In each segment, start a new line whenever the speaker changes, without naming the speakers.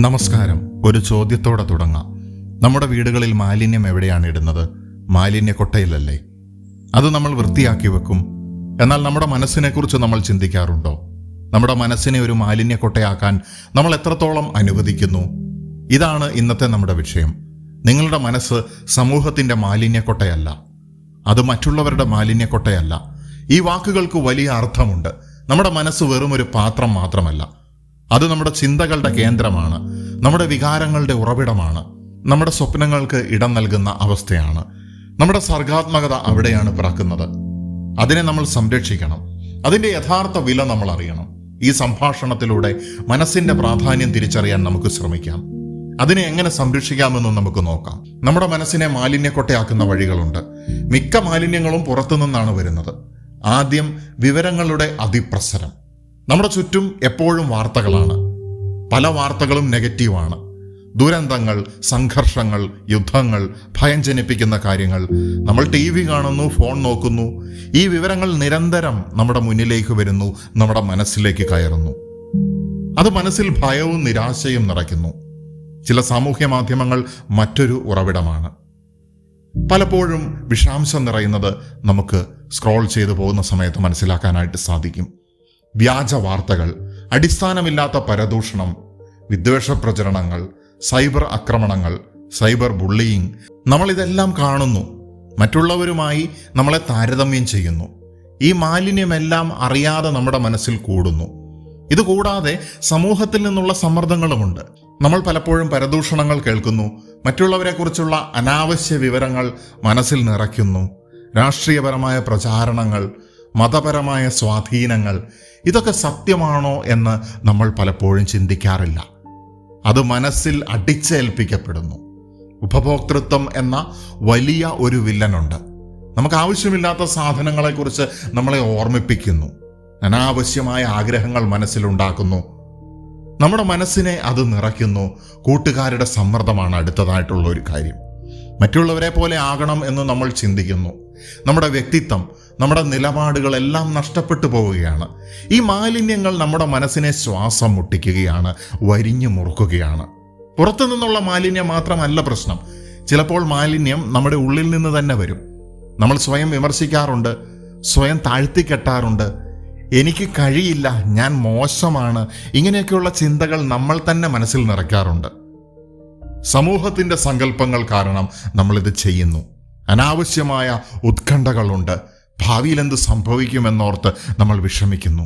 നമസ്കാരം. ഒരു ചോദ്യത്തോടെ തുടങ്ങാം. നമ്മുടെ വീടുകളിൽ മാലിന്യം എവിടെയാണ് ഇടുന്നത്? മാലിന്യ കൊട്ടയിലല്ലേ? അത് നമ്മൾ വൃത്തിയാക്കി വെക്കും. എന്നാൽ നമ്മുടെ മനസ്സിനെക്കുറിച്ച് നമ്മൾ ചിന്തിക്കാറുണ്ടോ? നമ്മുടെ മനസ്സിനെ ഒരു മാലിന്യ കൊട്ടയാക്കാൻ നമ്മൾ എത്രത്തോളം അനുവദിക്കുന്നു? ഇതാണ് ഇന്നത്തെ നമ്മുടെ വിഷയം. നിങ്ങളുടെ മനസ്സ് സമൂഹത്തിന്റെ മാലിന്യ കൊട്ടയല്ല. അത് മറ്റുള്ളവരുടെ മാലിന്യ കൊട്ടയല്ല. ഈ വാക്കുകൾക്ക് വലിയ അർത്ഥമുണ്ട്. നമ്മുടെ മനസ്സ് വെറും ഒരു പാത്രം മാത്രമല്ല. അത് നമ്മുടെ ചിന്തകളുടെ കേന്ദ്രമാണ്. നമ്മുടെ വികാരങ്ങളുടെ ഉറവിടമാണ്. നമ്മുടെ സ്വപ്നങ്ങൾക്ക് ഇടം നൽകുന്ന അവസ്ഥയാണ്. നമ്മുടെ സർഗാത്മകത അവിടെയാണ് പിറക്കുന്നത്. അതിനെ നമ്മൾ സംരക്ഷിക്കണം. അതിന്റെ യഥാർത്ഥ വില നമ്മൾ അറിയണം. ഈ സംഭാഷണത്തിലൂടെ മനസ്സിന്റെ പ്രാധാന്യം തിരിച്ചറിയാൻ നമുക്ക് ശ്രമിക്കാം. അതിനെ എങ്ങനെ സംരക്ഷിക്കാമെന്നും നമുക്ക് നോക്കാം. നമ്മുടെ മനസ്സിനെ മാലിന്യക്കൊട്ടയാക്കുന്ന വഴികളുണ്ട്. മിക്ക മാലിന്യങ്ങളും പുറത്തുനിന്നാണ് വരുന്നത്. ആദ്യം വിവരങ്ങളുടെ അതിപ്രസരം. നമ്മുടെ ചുറ്റും എപ്പോഴും വാർത്തകളാണ്. പല വാർത്തകളും നെഗറ്റീവാണ്. ദുരന്തങ്ങൾ സംഘർഷങ്ങൾ യുദ്ധങ്ങൾ ഭയം ജനിപ്പിക്കുന്ന കാര്യങ്ങൾ. നമ്മൾ ടി വി കാണുന്നു ഫോൺ നോക്കുന്നു. ഈ വിവരങ്ങൾ നിരന്തരം നമ്മുടെ മുന്നിലേക്ക് വരുന്നു നമ്മുടെ മനസ്സിലേക്ക് കയറുന്നു. അത് മനസ്സിൽ ഭയവും നിരാശയും നിറയ്ക്കുന്നു. ചില സാമൂഹ്യ മാധ്യമങ്ങൾ മറ്റൊരു ഉറവിടമാണ്. പലപ്പോഴും വിഷാംശം നിറയുന്നത് നമുക്ക് സ്ക്രോൾ ചെയ്തു പോകുന്ന സമയത്ത് മനസ്സിലാക്കാനായിട്ട് സാധിക്കും. വ്യാജ വാർത്തകൾ അടിസ്ഥാനമില്ലാത്ത പരദൂഷണം വിദ്വേഷ പ്രചരണങ്ങൾ സൈബർ ആക്രമണങ്ങൾ സൈബർ ബുള്ളിയിങ് നമ്മൾ ഇതെല്ലാം കാണുന്നു. മറ്റുള്ളവരുമായി നമ്മളെ താരതമ്യം ചെയ്യുന്നു. ഈ മാലിന്യമെല്ലാം അറിയാതെ നമ്മുടെ മനസ്സിൽ കൂടുന്നു. ഇതുകൂടാതെ സമൂഹത്തിൽ നിന്നുള്ള സമ്മർദ്ദങ്ങളുമുണ്ട്. നമ്മൾ പലപ്പോഴും പരദൂഷണങ്ങൾ കേൾക്കുന്നു. മറ്റുള്ളവരെക്കുറിച്ചുള്ള അനാവശ്യ വിവരങ്ങൾ മനസ്സിൽ നിറയ്ക്കുന്നു. രാഷ്ട്രീയപരമായ പ്രചാരണങ്ങൾ മതപരമായ സ്വാധീനങ്ങൾ ഇതൊക്കെ സത്യമാണോ എന്ന് നമ്മൾ പലപ്പോഴും ചിന്തിക്കാറില്ല. അത് മനസ്സിൽ അടിച്ചേൽപ്പിക്കപ്പെടുന്നു. ഉപഭോക്തൃത്വം എന്ന വലിയ ഒരു വില്ലനുണ്ട്. നമുക്ക് ആവശ്യമില്ലാത്ത സാധനങ്ങളെക്കുറിച്ച് നമ്മളെ ഓർമ്മിപ്പിക്കുന്നു. അനാവശ്യമായ ആഗ്രഹങ്ങൾ മനസ്സിലുണ്ടാക്കുന്നു. നമ്മുടെ മനസ്സിനെ അത് നിറയ്ക്കുന്നു. കൂട്ടുകാരുടെ സമ്മർദ്ദമാണ് അടുത്തതായിട്ടുള്ള ഒരു കാര്യം. മറ്റുള്ളവരെ പോലെ ആകണം എന്ന് നമ്മൾ ചിന്തിക്കുന്നു. നമ്മുടെ വ്യക്തിത്വം നമ്മുടെ നിലപാടുകളെല്ലാം നഷ്ടപ്പെട്ടു പോവുകയാണ്. ഈ മാലിന്യങ്ങൾ നമ്മുടെ മനസ്സിനെ ശ്വാസം മുട്ടിക്കുകയാണ് വരിഞ്ഞു മുറുക്കുകയാണ്. പുറത്തു നിന്നുള്ള മാലിന്യം മാത്രമല്ല പ്രശ്നം. ചിലപ്പോൾ മാലിന്യം നമ്മുടെ ഉള്ളിൽ നിന്ന് തന്നെ വരും. നമ്മൾ സ്വയം വിമർശിക്കാറുണ്ട് സ്വയം താഴ്ത്തിക്കെട്ടാറുണ്ട്. എനിക്ക് കഴിയില്ല ഞാൻ മോശമാണ് ഇങ്ങനെയൊക്കെയുള്ള ചിന്തകൾ നമ്മൾ തന്നെ മനസ്സിൽ നിറയ്ക്കാറുണ്ട്. സമൂഹത്തിന്റെ സങ്കല്പങ്ങൾ കാരണം നമ്മളിത് ചെയ്യുന്നു. അനാവശ്യമായ ഉത്കണ്ഠകളുണ്ട്. ഭാവിയിൽ എന്ത് സംഭവിക്കുമെന്നോർത്ത് നമ്മൾ വിഷമിക്കുന്നു.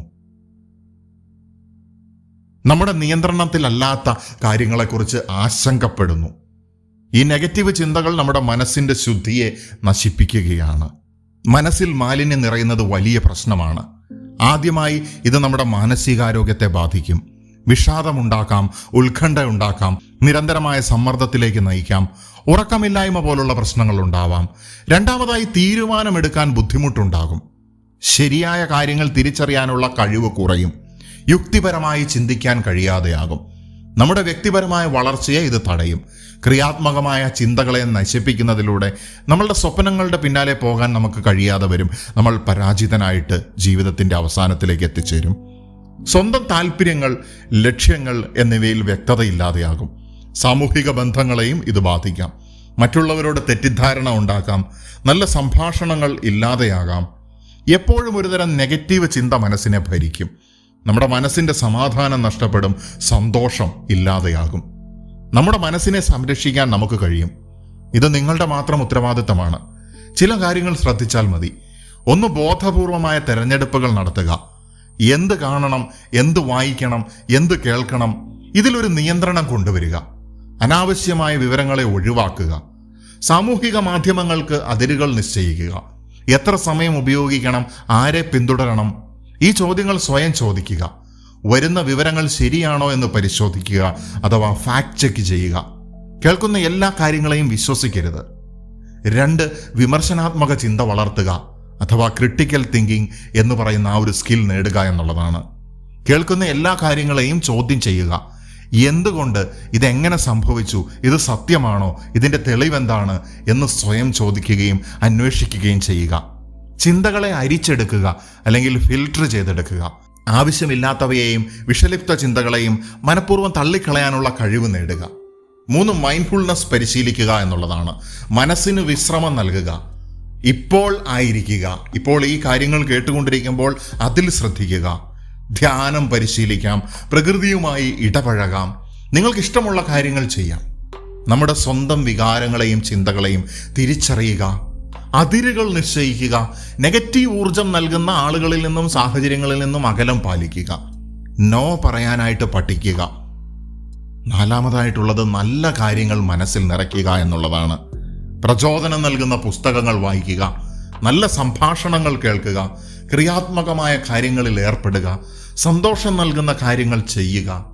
നമ്മുടെ നിയന്ത്രണത്തിലല്ലാത്ത കാര്യങ്ങളെക്കുറിച്ച് ആശങ്കപ്പെടുന്നു. ഈ നെഗറ്റീവ് ചിന്തകൾ നമ്മുടെ മനസ്സിന്റെ ശുദ്ധിയെ നശിപ്പിക്കുകയാണ്. മനസ്സിൽ മാലിന്യം നിറയുന്നത് വലിയ പ്രശ്നമാണ്. ആദ്യമായി ഇത് നമ്മുടെ മാനസികാരോഗ്യത്തെ ബാധിക്കും. വിഷാദമുണ്ടാക്കാം ഉത്കണ്ഠ ഉണ്ടാക്കാം നിരന്തരമായ സമ്മർദ്ദത്തിലേക്ക് നയിക്കാം. ഉറക്കമില്ലായ്മ പോലുള്ള പ്രശ്നങ്ങൾ ഉണ്ടാവാം. രണ്ടാമതായി തീരുമാനമെടുക്കാൻ ബുദ്ധിമുട്ടുണ്ടാകും. ശരിയായ കാര്യങ്ങൾ തിരിച്ചറിയാനുള്ള കഴിവ് കുറയും. യുക്തിപരമായി ചിന്തിക്കാൻ കഴിയാതെയാകും. നമ്മുടെ വ്യക്തിപരമായ വളർച്ചയെ ഇത് തടയും. ക്രിയാത്മകമായ ചിന്തകളെ നശിപ്പിക്കുന്നതിലൂടെ നമ്മളുടെ സ്വപ്നങ്ങളുടെ പിന്നാലെ പോകാൻ നമുക്ക് കഴിയാതെ വരും. നമ്മൾ പരാജിതനായിട്ട് ജീവിതത്തിന്റെ അവസാനത്തിലേക്ക് എത്തിച്ചേരും. സ്വന്തം താല്പര്യങ്ങൾ ലക്ഷ്യങ്ങൾ എന്നിവയിൽ വ്യക്തതയില്ലാതെയാകും. സാമൂഹിക ബന്ധങ്ങളെയും ഇത് ബാധിക്കാം. മറ്റുള്ളവരോട് തെറ്റിദ്ധാരണ ഉണ്ടാക്കാം. നല്ല സംഭാഷണങ്ങൾ ഇല്ലാതെയാകാം. എപ്പോഴും ഒരുതരം നെഗറ്റീവ് ചിന്ത മനസ്സിനെ ഭരിക്കും. നമ്മുടെ മനസ്സിന്റെ സമാധാനം നഷ്ടപ്പെടും. സന്തോഷം ഇല്ലാതെയാകും. നമ്മുടെ മനസ്സിനെ സംരക്ഷിക്കാൻ നമുക്ക് കഴിയും. ഇത് നിങ്ങളുടെ മാത്രം ഉത്തരവാദിത്തമാണ്. ചില കാര്യങ്ങൾ ശ്രദ്ധിച്ചാൽ മതി. ഒന്ന് ബോധപൂർവമായ തെരഞ്ഞെടുപ്പുകൾ നടത്തുക. എന്ത് കാണണം എന്ത് വായിക്കണം എന്ത് കേൾക്കണം ഇതിലൊരു നിയന്ത്രണം കൊണ്ടുവരിക. അനാവശ്യമായ വിവരങ്ങളെ ഒഴിവാക്കുക. സാമൂഹിക മാധ്യമങ്ങൾക്ക് അതിരുകൾ നിശ്ചയിക്കുക. എത്ര സമയം ഉപയോഗിക്കണം ആരെ പിന്തുടരണം ഈ ചോദ്യങ്ങൾ സ്വയം ചോദിക്കുക. വരുന്ന വിവരങ്ങൾ ശരിയാണോ എന്ന് പരിശോധിക്കുക അഥവാ ഫാക്ട് ചെക്ക് ചെയ്യുക. കേൾക്കുന്ന എല്ലാ കാര്യങ്ങളെയും വിശ്വസിക്കരുത്. രണ്ട് വിമർശനാത്മക ചിന്ത വളർത്തുക അഥവാ ക്രിട്ടിക്കൽ തിങ്കിങ് എന്ന് പറയുന്ന ആ ഒരു സ്കിൽ നേടുക എന്നുള്ളതാണ്. കേൾക്കുന്ന എല്ലാ കാര്യങ്ങളെയും ചോദ്യം ചെയ്യുക. എന്തുകൊണ്ട് ഇതെങ്ങനെ സംഭവിച്ചു? ഇത് സത്യമാണോ? ഇതിന്റെ തെളിവെന്താണ്? എന്ന് സ്വയം ചോദിക്കുകയും അന്വേഷിക്കുകയും ചെയ്യുക. ചിന്തകളെ അരിച്ചെടുക്കുക അല്ലെങ്കിൽ ഫിൽട്ടർ ചെയ്തെടുക്കുക. ആവശ്യമില്ലാത്തവയെയും വിഷലിപ്ത ചിന്തകളെയും മനഃപൂർവം തള്ളിക്കളയാനുള്ള കഴിവ് നേടുക. മൂന്ന് മൈൻഡ്ഫുൾനെസ് പരിശീലിക്കുക എന്നുള്ളതാണ്. മനസ്സിന് വിശ്രമം നൽകുക. ഇപ്പോൾ ആയിരിക്കുക. ഇപ്പോൾ ഈ കാര്യങ്ങൾ കേട്ടുകൊണ്ടിരിക്കുമ്പോൾ അതിൽ ശ്രദ്ധിക്കുക. ധ്യാനം പരിശീലിക്കാം പ്രകൃതിയുമായി ഇടപഴകാം. നിങ്ങൾക്ക് ഇഷ്ടമുള്ള കാര്യങ്ങൾ ചെയ്യാം. നമ്മുടെ സ്വന്തം വികാരങ്ങളെയും ചിന്തകളെയും തിരിച്ചറിയുക അതിരുകൾ നിശ്ചയിക്കുക നെഗറ്റീവ് ഊർജം നൽകുന്ന ആളുകളിൽ നിന്നും സാഹചര്യങ്ങളിൽ നിന്നും അകലം പാലിക്കുക നോ പറയാനായിട്ട് പഠിക്കുക. നാലാമതായിട്ടുള്ളത് നല്ല കാര്യങ്ങൾ മനസ്സിൽ നിറയ്ക്കുക എന്നുള്ളതാണ്. പ്രചോദനം നൽകുന്ന പുസ്തകങ്ങൾ വായിക്കുക നല്ല സംഭാഷണങ്ങൾ കേൾക്കുക ക്രിയാത്മകമായ കാര്യങ്ങളിൽ ഏർപ്പെടുക സന്തോഷം നൽകുന്ന കാര്യങ്ങൾ ചെയ്യുക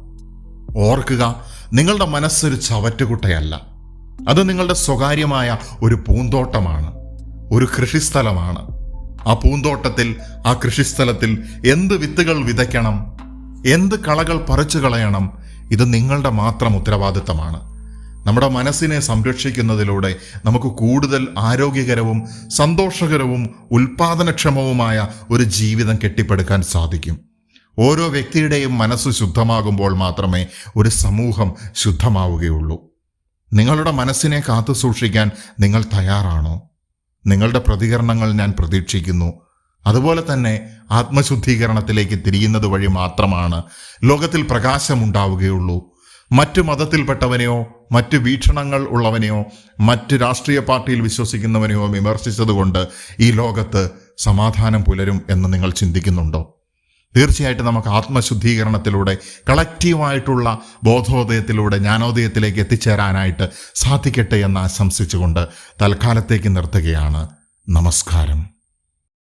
ഓർക്കുക നിങ്ങളുടെ മനസ്സൊരു ചവറ്റുകുട്ടയല്ല. അത് നിങ്ങളുടെ സ്വകാര്യമായ ഒരു പൂന്തോട്ടമാണ് ഒരു കൃഷിസ്ഥലമാണ്. ആ പൂന്തോട്ടത്തിൽ ആ കൃഷിസ്ഥലത്തിൽ എന്ത് വിത്തുകൾ വിതയ്ക്കണം എന്ത് കളകൾ പറിച്ചു കളയണം ഇത് നിങ്ങളുടെ മാത്രം ഉത്തരവാദിത്തമാണ്. നമ്മുടെ മനസ്സിനെ സംരക്ഷിക്കുന്നതിലൂടെ നമുക്ക് കൂടുതൽ ആരോഗ്യകരവും സന്തോഷകരവും ഉൽപാദനക്ഷമവുമായ ഒരു ജീവിതം കെട്ടിപ്പടുക്കാൻ സാധിക്കും. ഓരോ വ്യക്തിയുടെയും മനസ്സ് ശുദ്ധമാകുമ്പോൾ മാത്രമേ ഒരു സമൂഹം ശുദ്ധമാവുകയുള്ളൂ. നിങ്ങളുടെ മനസ്സിനെ കാത്തു സൂക്ഷിക്കാൻ നിങ്ങൾ തയ്യാറാണോ? നിങ്ങളുടെ പ്രതികരണങ്ങൾ ഞാൻ പ്രതീക്ഷിക്കുന്നു. അതുപോലെ തന്നെ ആത്മശുദ്ധീകരണത്തിലേക്ക് തിരിയുന്നത് വഴി മാത്രമാണ് ലോകത്തിൽ പ്രകാശമുണ്ടാവുകയുള്ളൂ. മറ്റു മതത്തിൽപ്പെട്ടവനെയോ മറ്റ് വീക്ഷണങ്ങൾ ഉള്ളവനെയോ മറ്റ് രാഷ്ട്രീയ പാർട്ടിയിൽ വിശ്വസിക്കുന്നവനെയോ വിമർശിച്ചതുകൊണ്ട് ഈ ലോകത്ത് സമാധാനം പുലരും എന്ന് നിങ്ങൾ ചിന്തിക്കുന്നുണ്ടോ? തീർച്ചയായിട്ടും നമുക്ക് ആത്മശുദ്ധീകരണത്തിലൂടെ കളക്റ്റീവായിട്ടുള്ള ബോധോദയത്തിലൂടെ ജ്ഞാനോദയത്തിലേക്ക് എത്തിച്ചേരാനായിട്ട് സാധിക്കട്ടെ എന്ന് ആശംസിച്ചുകൊണ്ട് തൽക്കാലത്തേക്ക് നിർത്തുകയാണ്. നമസ്കാരം.